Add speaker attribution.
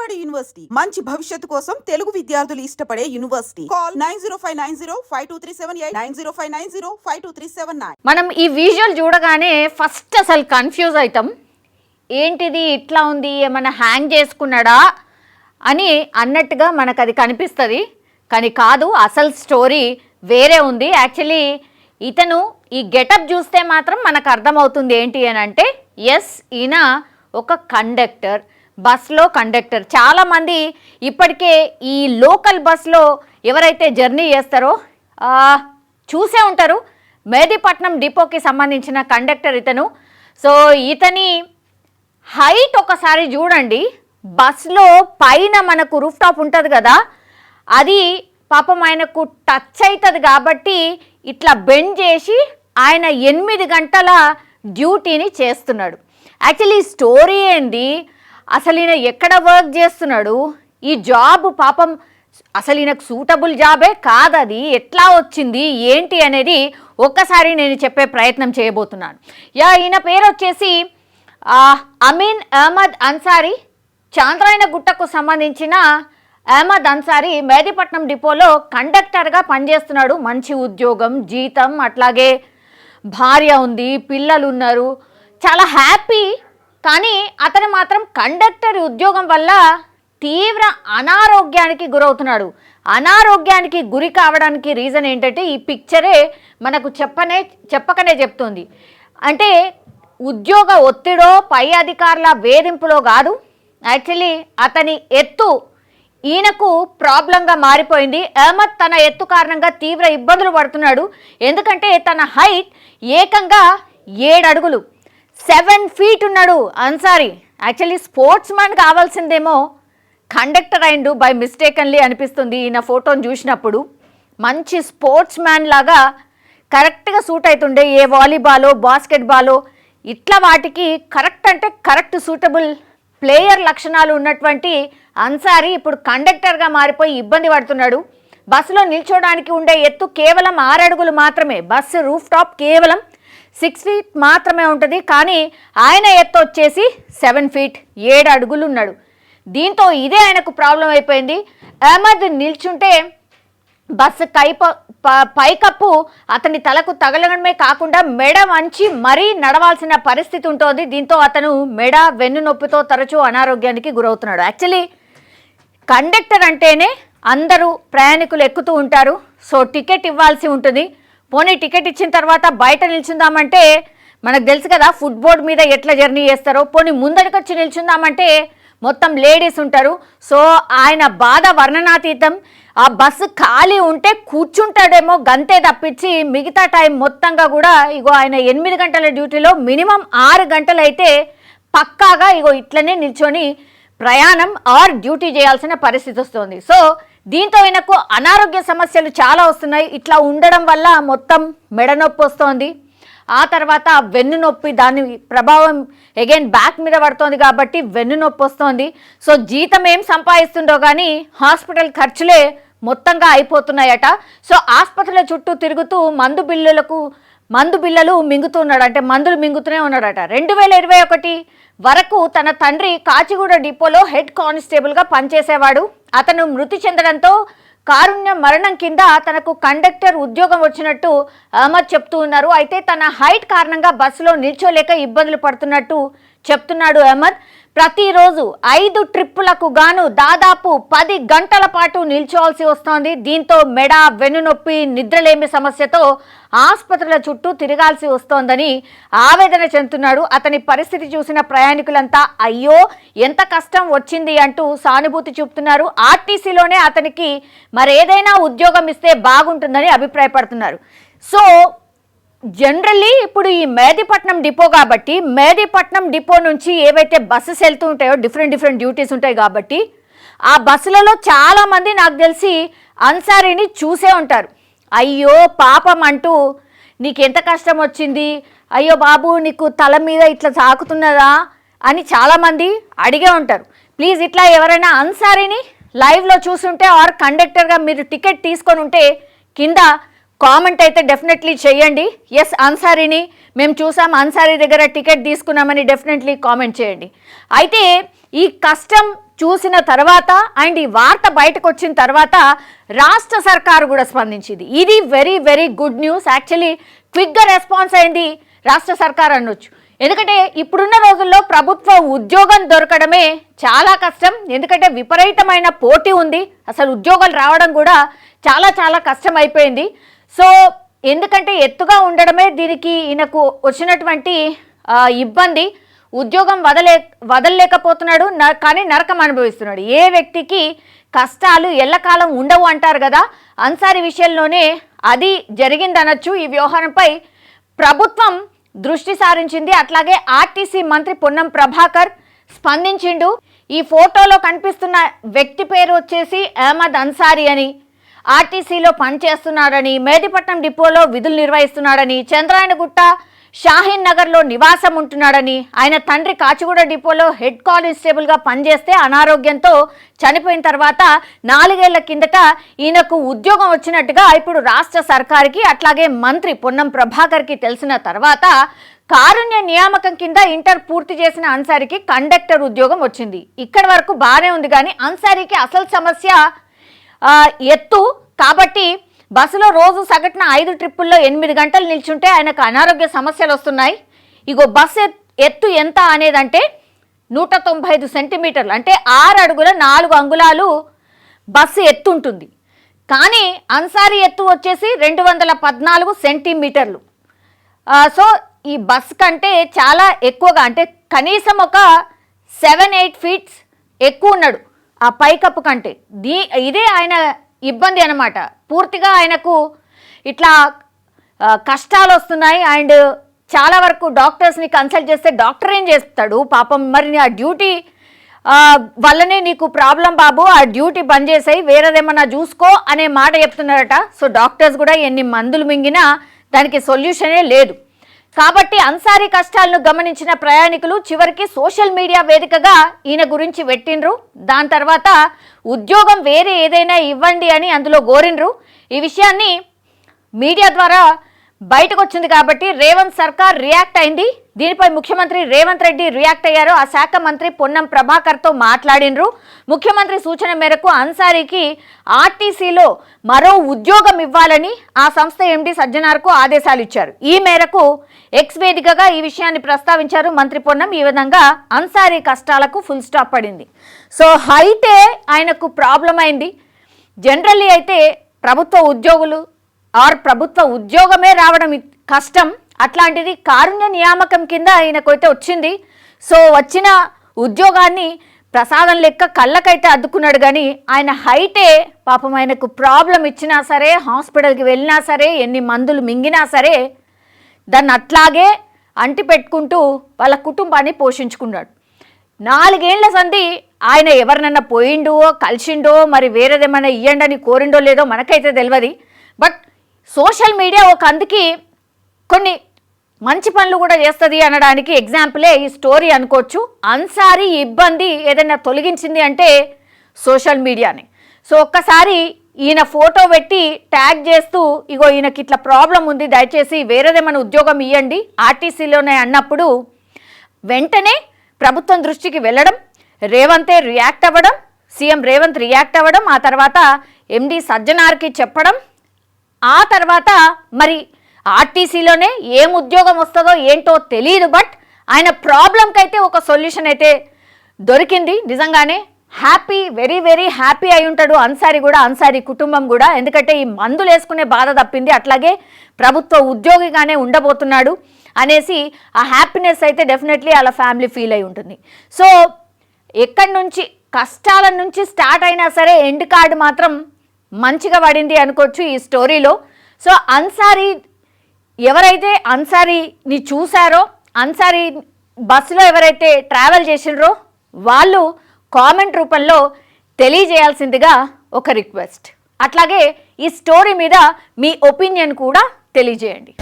Speaker 1: Vijayawada university. మంచి భవిష్యత్తు కోసం తెలుగు విద్యార్థులు ఇష్టపడే university. Call nine zero five nine zero five two three seven eight nine zero five nine zero five two three seven nine.
Speaker 2: మనం ఈ visual చూడగానే ఫస్ట్ అసలు కన్ఫ్యూజ్ అవుతాం ఏంటిది ఇట్లా ఉంది? ఏమైనా హ్యాంగ్ చేసుకున్నాడా? అని అన్నట్టుగా మనకు అది కనిపిస్తుంది. కానీ కాదు అసలు స్టోరీ వేరే ఉంది. యాక్చువల్లీ ఇతను ఈ గెటప్ చూస్తే మాత్రం మనకు అర్థమవుతుంది ఏంటి అని అంటే ఎస్ ఈయన ఒక కండక్టర్ బస్లో కండక్టర్. చాలామంది ఇప్పటికే ఈ లోకల్ బస్లో ఎవరైతే జర్నీ చేస్తారో చూసే ఉంటారు. మేదీపట్నం డిపోకి సంబంధించిన కండక్టర్ ఇతను. సో ఇతని హైట్ ఒకసారి చూడండి. బస్లో పైన మనకు రూఫ్ టాప్ ఉంటుంది కదా అది పాపం ఆయనకు టచ్ అవుతుంది కాబట్టి ఇట్లా బెండ్ చేసి ఆయన ఎనిమిది గంటల డ్యూటీని చేస్తున్నాడు. యాక్చువల్లీ స్టోరీ ఏంది? అసలు ఈయన ఎక్కడ వర్క్ చేస్తున్నాడు? ఈ జాబ్ పాపం అసలు ఈయనకు సూటబుల్ జాబే కాదది. ఎట్లా వచ్చింది? ఏంటి అనేది ఒక్కసారి నేను చెప్పే ప్రయత్నం చేయబోతున్నాను. యా ఈయన పేరు వచ్చేసి అమీన్ అహ్మద్ అన్సారీ. చాంద్రాయణ గుట్టకు సంబంధించిన అహ్మద్ అన్సారీ మేదిపట్నం డిపోలో కండక్టర్గా పనిచేస్తున్నాడు. మంచి ఉద్యోగం జీతం అట్లాగే భార్య ఉంది పిల్లలు ఉన్నారు చాలా హ్యాపీ కానీ అతను మాత్రం కండక్టర్ ఉద్యోగం వల్ల తీవ్ర అనారోగ్యానికి గురవుతున్నాడు. అనారోగ్యానికి గురి కావడానికి రీజన్ ఏంటంటే ఈ పిక్చరే మనకు చెప్పనే చెప్పకనే చెప్తుంది. అంటే ఉద్యోగ ఒత్తిడో పై అధికారుల వేధింపులో కాదు. యాక్చువల్లీ అతని ఎత్తు ఈయనకు ప్రాబ్లంగా మారిపోయింది. అహ్మద్ తన ఎత్తు కారణంగా తీవ్ర ఇబ్బందులు పడుతున్నాడు. ఎందుకంటే తన హైట్ ఏకంగా ఏడు అడుగులు సెవెన్ ఫీట్ ఉన్నాడు. అన్సారీ. యాక్చువల్లీ స్పోర్ట్స్ మ్యాన్ కావాల్సిందేమో కండక్టర్ అయిండు బై మిస్టేకన్లీ అనిపిస్తుంది. ఈయన ఫోటోని చూసినప్పుడు మంచి స్పోర్ట్స్ మ్యాన్ లాగా కరెక్ట్గా సూట్ అవుతుండే ఏ వాలీబాలో బాస్కెట్బాలో ఇట్లా వాటికి కరెక్ట్ అంటే కరెక్ట్ సూటబుల్ ప్లేయర్ లక్షణాలు ఉన్నటువంటి అన్సారీ ఇప్పుడు కండక్టర్గా మారిపోయి ఇబ్బంది పడుతున్నాడు. బస్సులో నిల్చోడానికి ఉండే ఎత్తు కేవలం ఆరు అడుగులు మాత్రమే. బస్సు రూఫ్ టాప్ కేవలం సిక్స్ ఫీట్ మాత్రమే ఉంటుంది కానీ ఆయన ఎత్తు వచ్చేసి సెవెన్ ఫీట్ ఏడు అడుగులు ఉన్నాడు దీంతో ఇదే ఆయనకు ప్రాబ్లం అయిపోయింది. అహ్మద్ నిల్చుంటే బస్సు కైప ప- పైకప్పు అతని తలకు తగలడమే కాకుండా మెడ వంచి మరీ నడవాల్సిన పరిస్థితి ఉంటుంది. దీంతో అతను మెడ వెన్ను నొప్పితో తరచూ అనారోగ్యానికి గురవుతున్నాడు. యాక్చువల్లీ కండక్టర్ అంటేనే అందరూ ప్రయాణికులు ఎక్కుతూ ఉంటారు. సో టికెట్ ఇవ్వాల్సి ఉంటుంది. పోనీ టికెట్ ఇచ్చిన తర్వాత బయట నిల్చుందామంటే మనకు తెలుసు కదా ఫుట్బోర్డ్ మీద ఎట్లా జర్నీ చేస్తారో. పోనీ ముందడికొచ్చి నిల్చుందామంటే మొత్తం లేడీస్ ఉంటారు. సో ఆయన బాధ వర్ణనాతీతం. ఆ బస్సు ఖాళీ ఉంటే కూర్చుంటాడేమో గంతే తప్పించి మిగతా టైం మొత్తంగా కూడా ఇగో ఆయన ఎనిమిది గంటల డ్యూటీలో మినిమం ఆరు గంటలు అయితే పక్కాగా ఇగో ఇట్లనే నిల్చొని ప్రయాణం ఆర్ డ్యూటీ చేయాల్సిన పరిస్థితి వస్తుంది. సో దీంతో ఈయనకు అనారోగ్య సమస్యలు చాలా వస్తున్నాయి. ఇట్లా ఉండడం వల్ల మొత్తం మెడ నొప్పి వస్తోంది. ఆ తర్వాత వెన్ను నొప్పి దాని ప్రభావం అగైన్ బ్యాక్ మీద పడుతోంది కాబట్టి వెన్ను నొప్పి వస్తోంది. సో జీతం ఏం సంపాదిస్తుండో కానీ హాస్పిటల్ ఖర్చులే మొత్తంగా అయిపోతున్నాయట. సో ఆసుపత్రుల చుట్టూ తిరుగుతూ మందు బిల్లులకు మందు బిల్లలు మింగుతున్నాడు. అంటే మందులు మింగుతూనే ఉన్నాడట. రెండు వేల ఇరవై ఒకటి వరకు తన తండ్రి కాచిగూడ డిపోలో హెడ్ కానిస్టేబుల్గా పనిచేసేవాడు. అతను మృతి చెందడంతో కారుణ్య మరణం కింద తనకు కండక్టర్ ఉద్యోగం వచ్చినట్టు అహ్మద్ చెప్తూ ఉన్నారు. అయితే తన హైట్ కారణంగా బస్సులో నిల్చోలేక ఇబ్బందులు పడుతున్నట్టు చెప్తున్నాడు అహ్మద్. ప్రతిరోజు ఐదు ట్రిప్పులకు గాను దాదాపు పది గంటల పాటు నిల్చోవాల్సి వస్తోంది. దీంతో మెడ వెన్నునొప్పి నిద్రలేమి సమస్యతో ఆసుపత్రుల చుట్టూ తిరగాల్సి వస్తోందని ఆవేదన చెందుతున్నాడు. అతని పరిస్థితి చూసిన ప్రయాణికులంతా అయ్యో ఎంత కష్టం వచ్చింది అంటూ సానుభూతి చూపుతున్నారు. ఆర్టీసీలోనే అతనికి మరేదైనా ఉద్యోగం ఇస్తే బాగుంటుందని అభిప్రాయపడుతున్నారు. సో జనరల్లీ ఇప్పుడు ఈ మేదీపట్నం డిపో కాబట్టి మేదీపట్నం డిపో నుంచి ఏవైతే బస్సెస్ వెళ్తూ ఉంటాయో డిఫరెంట్ డిఫరెంట్ డ్యూటీస్ ఉంటాయి కాబట్టి ఆ బస్సులలో చాలామంది నాకు తెలిసి అన్సారీని చూసే ఉంటారు. అయ్యో పాపం అంటూ నీకు ఎంత కష్టం వచ్చింది? అయ్యో బాబు నీకు తల మీద ఇట్లా సాకుతున్నదా? అని చాలామంది అడిగే ఉంటారు. ప్లీజ్ ఇట్లా ఎవరైనా అన్సారీని లైవ్లో చూసుంటే ఆర్ కండక్టర్గా మీరు టికెట్ తీసుకొని ఉంటే కింద కామెంట్ అయితే డెఫినెట్లీ చేయండి. ఎస్ అన్సారీని మేము చూసాం. అన్సారీ దగ్గర టికెట్ తీసుకున్నామని డెఫినెట్లీ కామెంట్ చేయండి. అయితే ఈ కష్టం చూసిన తర్వాత అండ్ ఈ వార్త బయటకు వచ్చిన తర్వాత రాష్ట్ర సర్కారు కూడా స్పందించింది. ఇది very very good news actually క్విక్గా రెస్పాన్స్ అయింది రాష్ట్ర సర్కార్ అనొచ్చు. ఎందుకంటే ఇప్పుడున్న రోజుల్లో ప్రభుత్వ ఉద్యోగం దొరకడమే చాలా కష్టం. ఎందుకంటే విపరీతమైన పోటీ ఉంది. అసలు ఉద్యోగాలు రావడం కూడా చాలా చాలా కష్టం అయిపోయింది సో ఎందుకంటే ఎత్తుగా ఉండడమే దీనికి ఈయనకు వచ్చినటువంటి ఇబ్బంది. ఉద్యోగం వదలే వదలలేకపోతున్నాడు కానీ నరకం అనుభవిస్తున్నాడు. ఏ వ్యక్తికి కష్టాలు ఎల్లకాలం ఉండవు అంటారు కదా అన్సారీ విషయంలోనే అది జరిగిందనొచ్చు. ఈ వ్యవహారంపై ప్రభుత్వం దృష్టి సారించింది. అట్లాగే ఆర్టీసీ మంత్రి పొన్నం ప్రభాకర్ స్పందించిండు. ఈ ఫోటోలో కనిపిస్తున్న వ్యక్తి పేరు వచ్చేసి అహ్మద్ అన్సారీ అని. ఆర్టీసీలో పనిచేస్తున్నాడని మేదిపట్నం డిపోలో విధులు నిర్వహిస్తున్నాడని చంద్రాయణగుట్ట షాహీన్ నగర్లో నివాసం ఉంటున్నాడని ఆయన తండ్రి కాచిగూడ డిపోలో హెడ్ కానిస్టేబుల్గా పనిచేస్తే అనారోగ్యంతో చనిపోయిన తర్వాత నాలుగేళ్ళ కిందట ఈయనకు ఉద్యోగం వచ్చినట్టుగా ఇప్పుడు రాష్ట్ర సర్కార్కి అట్లాగే మంత్రి పొన్నం ప్రభాకర్కి తెలిసిన తర్వాత కారుణ్య నియామకం కింద ఇంటర్ పూర్తి చేసిన అన్సారికి కండక్టర్ ఉద్యోగం వచ్చింది. ఇక్కడి వరకు బాగానే ఉంది కానీ అన్సారీకి అసలు సమస్య ఎత్తు. కాబట్టి బస్సులో రోజు సగటున ఐదు ట్రిప్పుల్లో ఎనిమిది గంటలు నిల్చుంటే ఆయనకు అనారోగ్య సమస్యలు వస్తున్నాయి. ఇగో బస్సు ఎత్- ఎత్తు ఎంత అనేదంటే నూట తొంభై ఐదు సెంటీమీటర్లు. అంటే ఆరు అడుగుల నాలుగు అంగుళాలు బస్సు ఎత్తు ఉంటుంది. కానీ అన్సారీ ఎత్తు వచ్చేసి రెండు వందల పద్నాలుగు సెంటీమీటర్లు. సో ఈ బస్ కంటే చాలా ఎక్కువగా అంటే కనీసం ఒక సెవెన్ ఎయిట్ ఫీట్స్ ఎక్కువ ఉన్నాడు. ఆ పైకప్పు కంటే. దీ ఇదే ఆయన ఇబ్బంది అనమాట పూర్తిగా ఆయనకు ఇట్లా కష్టాలు వస్తున్నాయి. అండ్ చాలా వరకు డాక్టర్స్ని కన్సల్ట్ చేస్తే డాక్టర్ ఏం చేస్తాడు? పాపం మరి ఆ డ్యూటీ వల్లనే నీకు ప్రాబ్లం బాబు. ఆ డ్యూటీ బంద్ చేసాయి వేరేదేమన్నా చూసుకో అనే మాట చెప్తున్నారట. సో డాక్టర్స్ కూడా ఎన్ని మందులు మింగినా దానికి సొల్యూషనే లేదు. కాబట్టి అన్సారీ కష్టాలను గమనించిన ప్రయాణికులు చివరికి సోషల్ మీడియా వేదికగా ఈయన గురించి పెట్టిండ్రు దాని తర్వాత ఉద్యోగం వేరే ఏదైనా ఇవ్వండి అని అందులో గోరిండ్రు. ఈ విషయాన్ని మీడియా ద్వారా బయటకు వచ్చింది కాబట్టి రేవంత్ సర్కార్ రియాక్ట్ అయింది. దీనిపై ముఖ్యమంత్రి రేవంత్ రెడ్డి రియాక్ట్ అయ్యారు. ఆ శాఖ మంత్రి పొన్నం ప్రభాకర్తో మాట్లాడినరు ముఖ్యమంత్రి సూచన మేరకు అన్సారీకి ఆర్టీసీలో మరో ఉద్యోగం ఇవ్వాలని ఆ సంస్థ ఎండి సజ్జనార్కు ఆదేశాలు ఇచ్చారు ఈ మేరకు ఎక్స్ వేదికగా ఈ విషయాన్ని ప్రస్తావించారు మంత్రి పొన్నం. ఈ విధంగా అన్సారీ కష్టాలకు ఫుల్ స్టాప్ పడింది. సో అయితే ఆయనకు ప్రాబ్లం అయింది. జనరల్లీ అయితే ప్రభుత్వ ఉద్యోగులు ఆర్ ప్రభుత్వ ఉద్యోగమే రావడం కష్టం. అట్లాంటిది కారుణ్య నియామకం కింద ఆయనకైతే వచ్చింది. సో వచ్చిన ఉద్యోగాన్ని ప్రసాదం లెక్క కళ్ళకైతే అద్దుకున్నాడు కానీ ఆయన హైటే పాపం ఆయనకు ప్రాబ్లం ఇచ్చినా సరే హాస్పిటల్కి వెళ్ళినా సరే ఎన్ని మందులు మింగినా సరే దాన్ని అట్లాగే అంటి పెట్టుకుంటూ వాళ్ళ కుటుంబాన్ని పోషించుకున్నాడు. నాలుగేళ్ళ సంధి ఆయన ఎవరినన్నా పోయిండో కలిసిండో మరి వేరేదేమైనా ఇయ్యండని కోరిండో లేదో మనకైతే తెలియదు బట్ సోషల్ మీడియా ఒక అందుకి కొన్ని మంచి పనులు కూడా చేస్తుంది అనడానికి ఎగ్జాంపులే ఈ స్టోరీ అనుకోవచ్చు. అన్సారీ ఇబ్బంది ఏదైనా తొలగించింది అంటే సోషల్ మీడియాని సో ఒక్కసారి ఈయన ఫోటో పెట్టి ట్యాగ్ చేస్తూ ఇగో ఈయనకి ఇట్లా ప్రాబ్లం ఉంది దయచేసి వేరేదేమైనా ఉద్యోగం ఇవ్వండి ఆర్టీసీలోనే అన్నప్పుడు వెంటనే ప్రభుత్వం దృష్టికి వెళ్ళడం రేవంతే రియాక్ట్ అవ్వడం సీఎం రేవంత్ రియాక్ట్ అవ్వడం ఆ తర్వాత ఎండి సజ్జనార్కి చెప్పడం ఆ తర్వాత మరి ఆర్టీసీలోనే ఏం ఉద్యోగం వస్తుందో ఏంటో తెలియదు బట్ ఆయన ప్రాబ్లంకి అయితే ఒక సొల్యూషన్ అయితే దొరికింది. నిజంగానే హ్యాపీ వెరీ వెరీ హ్యాపీ అయి ఉంటాడు అన్సారీ కూడా అన్సారీ కుటుంబం కూడా. ఎందుకంటే ఈ మందులు వేసుకునే బాధ తప్పింది. అట్లాగే ప్రభుత్వ ఉద్యోగిగానే ఉండబోతున్నాడు అనేసి ఆ హ్యాపీనెస్ అయితే డెఫినెట్లీ అలా ఫ్యామిలీ ఫీల్ అయి ఉంటుంది. సో ఎక్కడి నుంచి కష్టాల నుంచి స్టార్ట్ అయినా సరే ఎండ్ కార్డు మాత్రం మంచిగా పడింది అనుకోవచ్చు ఈ స్టోరీలో. సో అన్సారీ ఎవరైతే అన్సారీని చూశారో అన్సారీ బస్సులో ఎవరైతే ట్రావెల్ చేసినారో వాళ్ళు కామెంట్ రూపంలో తెలియజేయాల్సిందిగా ఒక రిక్వెస్ట్. అట్లాగే ఈ స్టోరీ మీద మీ ఒపీనియన్ కూడా తెలియజేయండి.